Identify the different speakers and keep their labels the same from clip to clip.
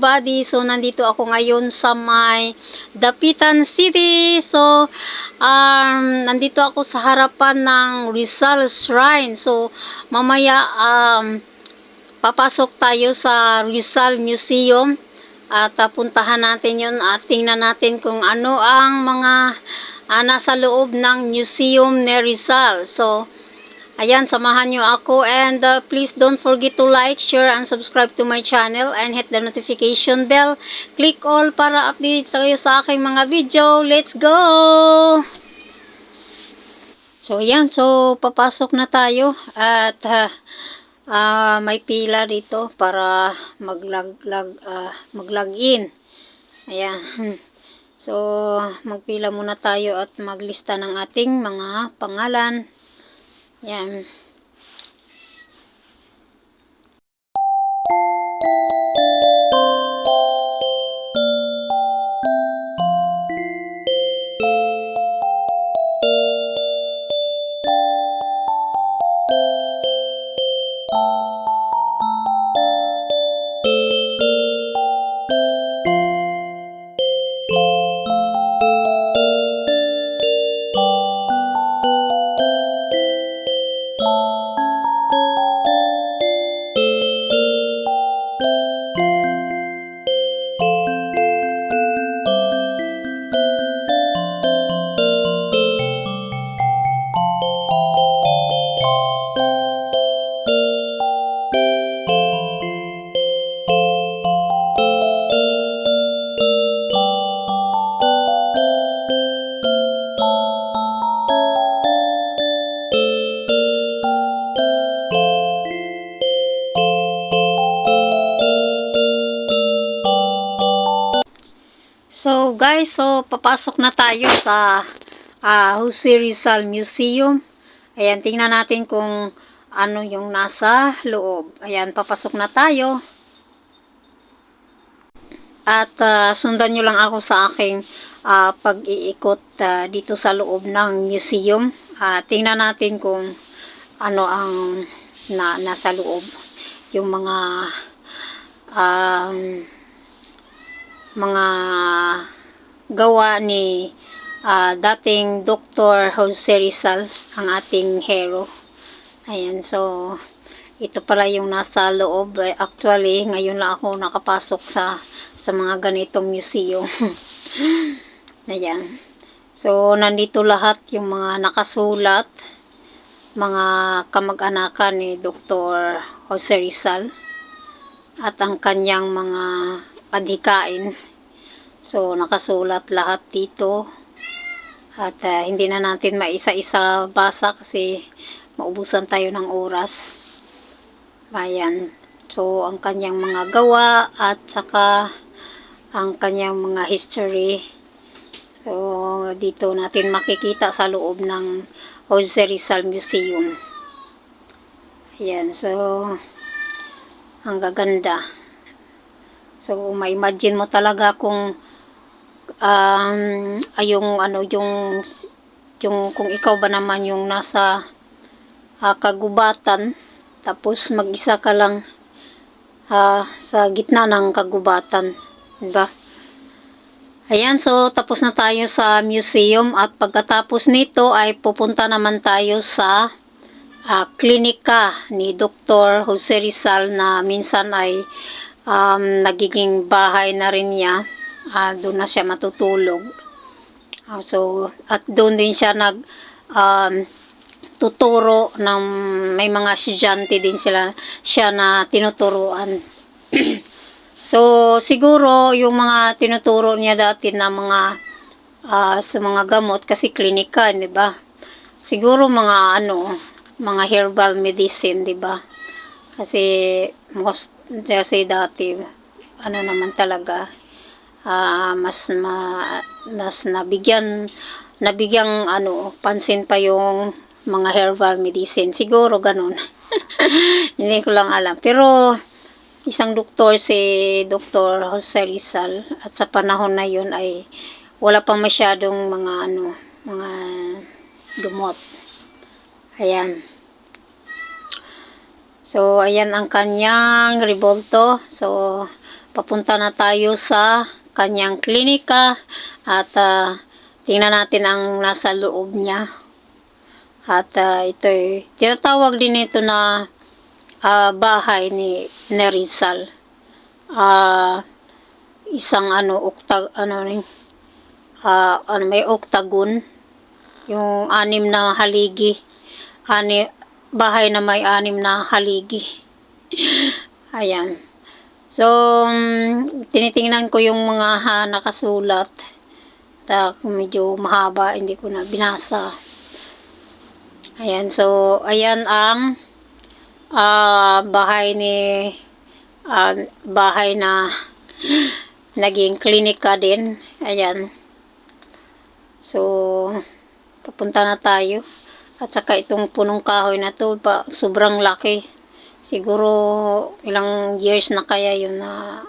Speaker 1: everybody. So nandito ako ngayon sa may Dapitan City. So um nandito ako sa harapan ng Rizal Shrine. So mamaya um papasok tayo sa Rizal Museum at uh, puntahan natin yun at tingnan natin kung ano ang mga uh, nasa loob ng museum ni Rizal. So, ayan, samahan nyo ako and uh, please don't forget to like, share, and subscribe to my channel and hit the notification bell. Click all para update kayo sa aking mga video. Let's go! So, ayan. So, papasok na tayo at uh, ah may pila dito para maglag-lag ah, mag-login. Ayan. So, magpila muna tayo at maglista ng ating mga pangalan. Ayan. So guys, so papasok na tayo sa uh, Jose Rizal Museum. Ayan, tingnan natin kung ano yung nasa loob. Ayan, papasok na tayo. At ah, sundan nyo lang ako sa aking ah, pag-iikot ah, dito sa loob ng museum. Ah, tingnan natin kung ano ang na, nasa loob. Yung mga um, mga gawa ni ah, dating Dr. Jose Rizal, ang ating hero. Ayan, so ito pala yung nasa loob. Eh, Actually, ngayon lang ako nakapasok sa sa mga ganitong museum. Ayan. So, nandito lahat yung mga nakasulat, mga kamag-anakan ni Dr. Jose Rizal at ang kanyang mga adhikain. So, nakasulat lahat dito. At ah, hindi na natin maisa-isa basa kasi maubusan tayo ng oras. Ayan. So, ang kanyang mga gawa at saka ang kanyang mga history. So, dito natin makikita sa loob ng Jose Rizal Museum. Ayan. So, ang gaganda. So, ma-imagine mo talaga kung um, ay yung ano yung yung kung ikaw ba naman yung nasa ah, kagubatan tapos mag-isa ka lang ah, sa gitna ng kagubatan, 'di ba? Ayan, so tapos na tayo sa museum at pagkatapos nito ay pupunta naman tayo sa ah, klinika ni Dr. Jose Rizal na minsan ay um, nagiging bahay na rin niya. Ah, doon na siya matutulog. Ah, so, at doon din siya nag um, tuturo ng may mga estudyante din sila siya na tinuturuan. so, siguro yung mga tinuturo niya dati na mga ah, sa mga gamot kasi klinika, 'di ba? Siguro mga ano, mga herbal medicine, 'di ba? Kasi most kasi dati ano naman talaga ah, mas ma, mas nabigyan nabigyang ano pansin pa yung mga herbal medicine siguro ganun hindi ko lang alam pero isang doktor si Dr. Jose Rizal at sa panahon na yun ay wala pa masyadong mga ano mga gamot ayan So, ayan ang kanyang revolto. So, papunta na tayo sa kanyang klinika at ah, tingnan natin ang nasa loob niya. At ah, ito tinatawag din ito na ah, bahay ni, ni Rizal. Ah, isang ano, oktag, ano ni, ah, ano, may octagon. Yung anim na haligi. Ani, bahay na may anim na haligi. Ayan. So, mm, tinitingnan ko yung mga ha, nakasulat. Ta, medyo mahaba, hindi ko na binasa. Ayan, so, ayan ang ah, bahay ni ah, bahay na naging klinika din. Ayan. So, papunta na tayo. At saka itong punong kahoy na to, pa, sobrang laki. Siguro ilang years na kaya yun na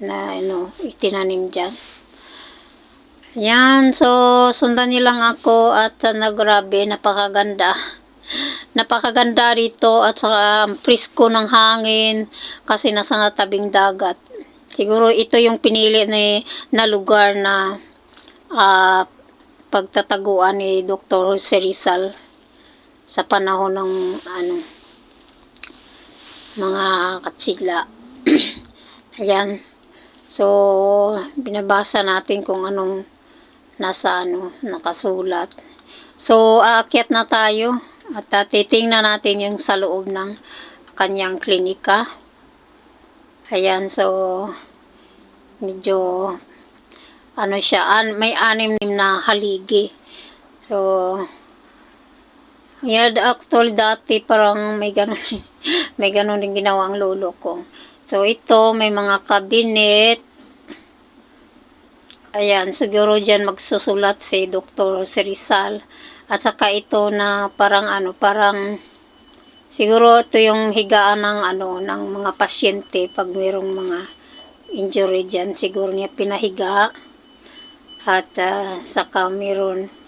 Speaker 1: na ano, itinanim dyan. Yan, so sundan nilang ako at uh, nagrabe, napakaganda. Napakaganda rito at saka ang presko ng hangin kasi nasa tabing dagat. Siguro ito yung pinili ni, na lugar na ah, pagtataguan ni Dr. Jose Rizal sa panahon ng ano mga katsila. Ayan. So, binabasa natin kung anong nasa ano, nakasulat. So, aakyat na tayo at uh, titingnan natin yung sa loob ng kanyang klinika. Ayan, so medyo ano siya, an, may anim na haligi. So, yeah, actually dati parang may ganun, may ganun din ginawa ang lolo ko. So, ito, may mga cabinet. Ayan, siguro dyan magsusulat si Dr. Rizal. At saka ito na parang ano, parang siguro ito yung higaan ng ano, ng mga pasyente pag mayroong mga injury dyan. Siguro niya pinahiga. At ah, saka meron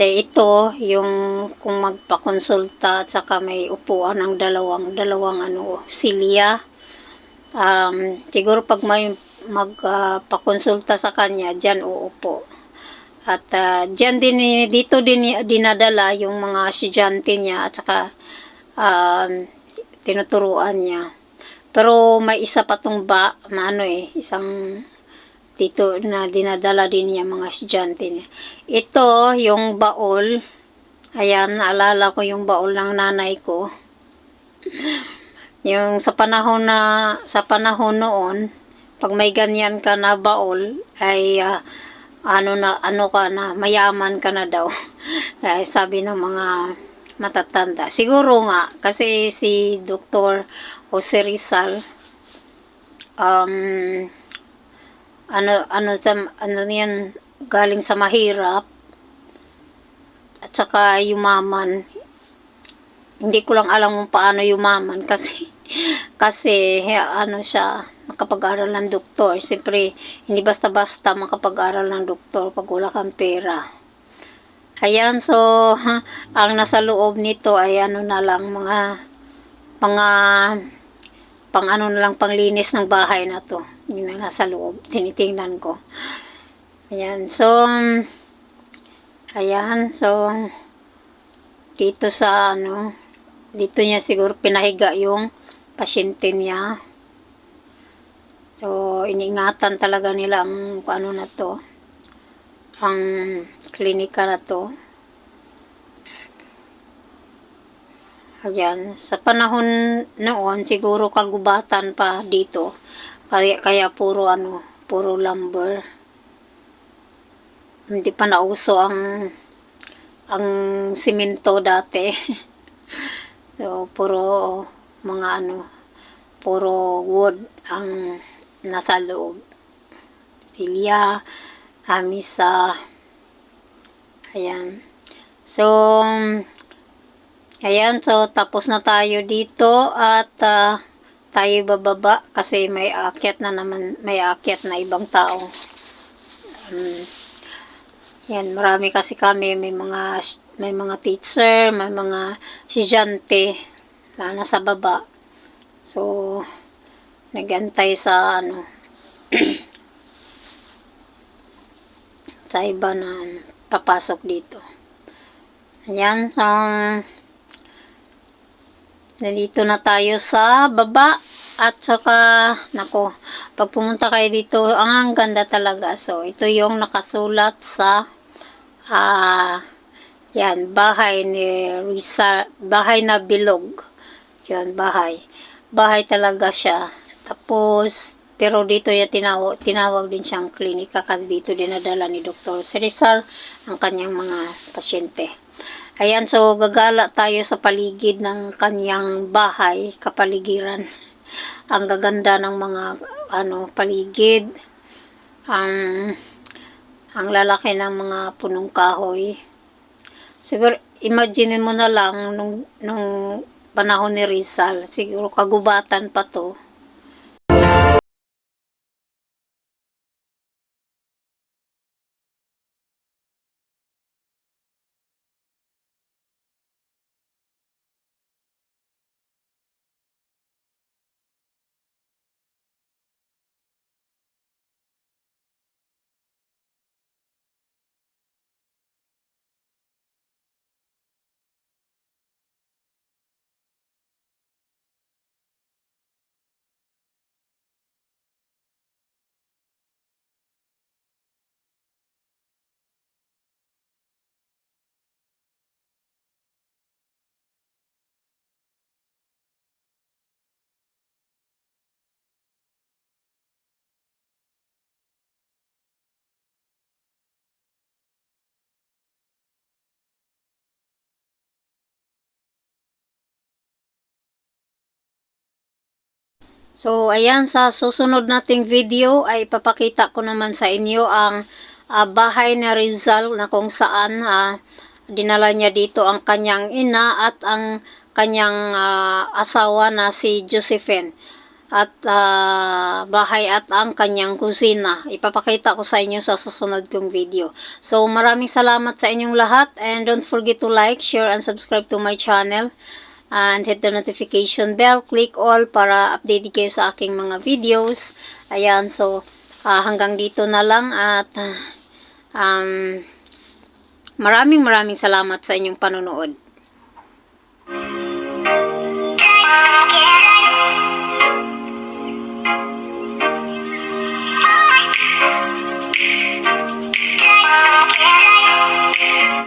Speaker 1: de ito yung kung magpakonsulta at saka may upuan ng dalawang dalawang ano silya um, siguro pag may magpakonsulta sa kanya, dyan uupo. At uh, dyan din, dito din dinadala yung mga estudyante niya at saka um, tinuturuan niya. Pero may isa pa tong ba, ano eh, isang dito na dinadala din niya mga estudyante niya. Ito, yung baol, ayan, naalala ko yung baol ng nanay ko. Yung sa panahon na sa panahon noon, pag may ganyan ka na baol ay ah, ano na ano ka na mayaman ka na daw. Kaya sabi ng mga matatanda. Siguro nga kasi si Dr. Jose Rizal um ano ano sa- ano yan galing sa mahirap. At saka yumaman. Hindi ko lang alam kung paano yumaman kasi kasi ano siya nakapag-aral ng doktor. Siyempre hindi basta-basta makapag-aral ng doktor pag wala kang pera. Ayan so ang nasa loob nito ay ano na lang mga mga pang ano na lang panglinis ng bahay na to yun ang nasa loob tinitingnan ko ayan so ayan so dito sa ano dito niya siguro pinahiga yung pasyente niya. So, iningatan talaga nila ang ano na to, ang klinika na to. Ayan, sa panahon noon, siguro kagubatan pa dito. Kaya, kaya puro ano, puro lumber. Hindi pa nauso ang ang simento dati. So, puro mga ano, puro wood ang nasa loob. Silya, hamisa, ayan. So, ayan, so tapos na tayo dito at ah, tayo bababa kasi may akyat na naman, may akyat na ibang tao. Um, yan, marami kasi kami, may mga may mga teacher, may mga estudyante na nasa baba. So, nagantay sa ano, sa iba na papasok dito. Ayan, so, nandito na tayo sa baba. At saka, nako, pag pumunta kayo dito, ang ganda talaga. So, ito yung nakasulat sa, ah, yan, bahay ni Rizal, bahay na bilog. Yan, bahay. Bahay talaga siya. Tapos, pero dito niya tinawag, tinawag din siyang klinika kasi dito dinadala ni Dr. Rizal ang kanyang mga pasyente. Ayan, so gagala tayo sa paligid ng kanyang bahay, kapaligiran. Ang gaganda ng mga ano paligid. Ang ang lalaki ng mga punong kahoy. Siguro imagine mo na lang nung nung panahon ni Rizal, siguro kagubatan pa to. So, ayan, sa susunod nating video ay papakita ko naman sa inyo ang ah, bahay na Rizal na kung saan ah, dinala niya dito ang kanyang ina at ang kanyang ah, asawa na si Josephine. At ah, bahay at ang kanyang kusina. Ipapakita ko sa inyo sa susunod kong video. So, maraming salamat sa inyong lahat and don't forget to like, share, and subscribe to my channel and hit the notification bell. Click all para updated kayo sa aking mga videos. Ayan, so uh, hanggang dito na lang at ah, um, maraming maraming salamat sa inyong panonood. Thank.